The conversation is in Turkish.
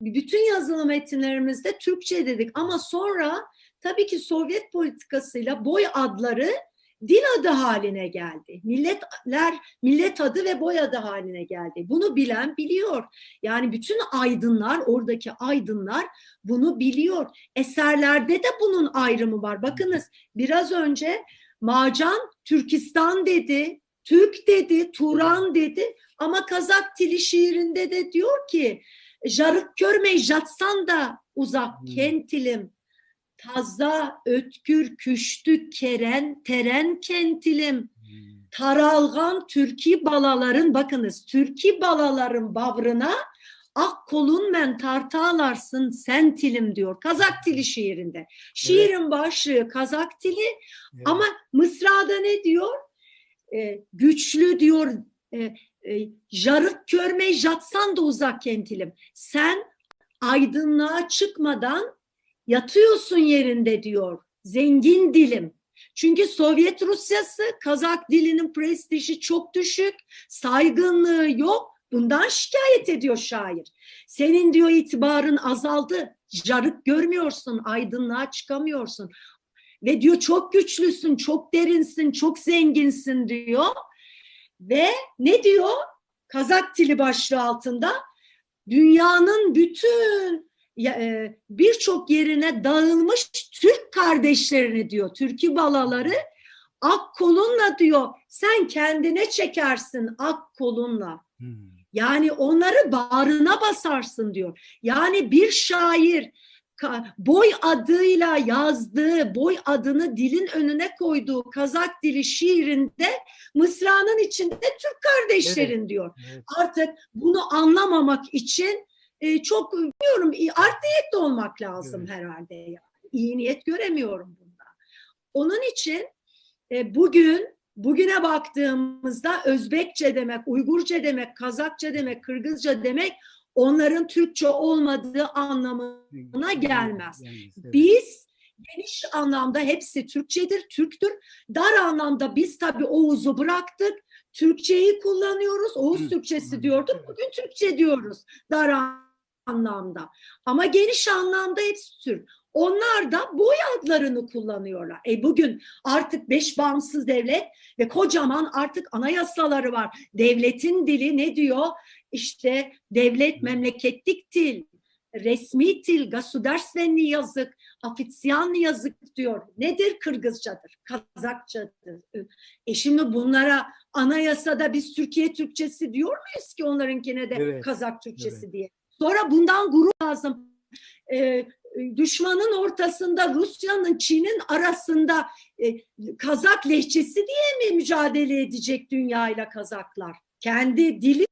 bütün yazılı metinlerimizde Türkçe dedik ama sonra tabii ki Sovyet politikasıyla boy adları dil adı haline geldi. Milletler millet adı ve boy adı haline geldi. Bunu bilen biliyor. Yani bütün aydınlar, oradaki aydınlar bunu biliyor. Eserlerde de bunun ayrımı var. Bakınız biraz önce Macan Türkistan dedi, Türk dedi, Turan dedi ama Kazak dili şiirinde de diyor ki Jarık görmey jatsan da uzak Hmm. kentilim. Taza, ötkür, küştü, keren, teren kentilim. Taralgan türki balaların, bakınız türki balaların bavrına ak kolun men tartalarsın sentilim diyor. Kazak dili şiirinde. Şiirin başlığı Kazak dili Evet. ama Mısra'da ne diyor? Ee, güçlü diyor, e, e, jarık görmey jatsan da uzak kentilim. Sen aydınlığa çıkmadan yatıyorsun yerinde diyor. Zengin dilim. Çünkü Sovyet Rusyası Kazak dilinin prestiji çok düşük, saygınlığı yok. Bundan şikayet ediyor şair. Senin diyor itibarın azaldı. Jarık görmüyorsun, aydınlığa çıkamıyorsun. Ve diyor çok güçlüsün, çok derinsin, çok zenginsin diyor. Ve ne diyor? Kazak dili başlığı altında dünyanın bütün e, birçok yerine dağılmış Türk kardeşlerini diyor. Türkü balaları ak kolunla diyor. Sen kendine çekersin ak kolunla. Hmm. Yani onları bağrına basarsın diyor. Yani bir şair boy adıyla yazdığı, boy adını dilin önüne koyduğu Kazak dili şiirinde Mısra'nın içinde Türk kardeşlerin diyor. Evet. Artık bunu anlamamak için e, çok bilmiyorum art niyetli olmak lazım Evet. herhalde. Yani. İyi niyet göremiyorum bunda. Onun için e, bugün bugüne baktığımızda Özbekçe demek, Uygurca demek, Kazakça demek, Kırgızca demek onların Türkçe olmadığı anlamına gelmez. Biz geniş anlamda hepsi Türkçedir, Türktür. Dar anlamda biz tabii Oğuz'u bıraktık. Türkçeyi kullanıyoruz. Oğuz Türkçesi diyorduk. Bugün Türkçe diyoruz dar anlamda. Ama geniş anlamda hepsi Türk. Onlar da boy adlarını kullanıyorlar. E bugün artık beş bağımsız devlet ve kocaman artık anayasaları var. Devletin dili ne diyor? İşte devlet memleketlik dil, resmi dil, gasudarstvenni yazık, ofisyanlı yazık diyor. Nedir? Kırgızcadır, Kazakçadır. E şimdi bunlara anayasada biz Türkiye Türkçesi diyor muyuz ki onlarınkine de Evet, Kazak Türkçesi diye. Sonra bundan gurur lazım. Ee, düşmanın ortasında Rusya'nın Çin'in arasında e, Kazak lehçesi diye mi mücadele edecek dünyayla Kazaklar? Kendi dili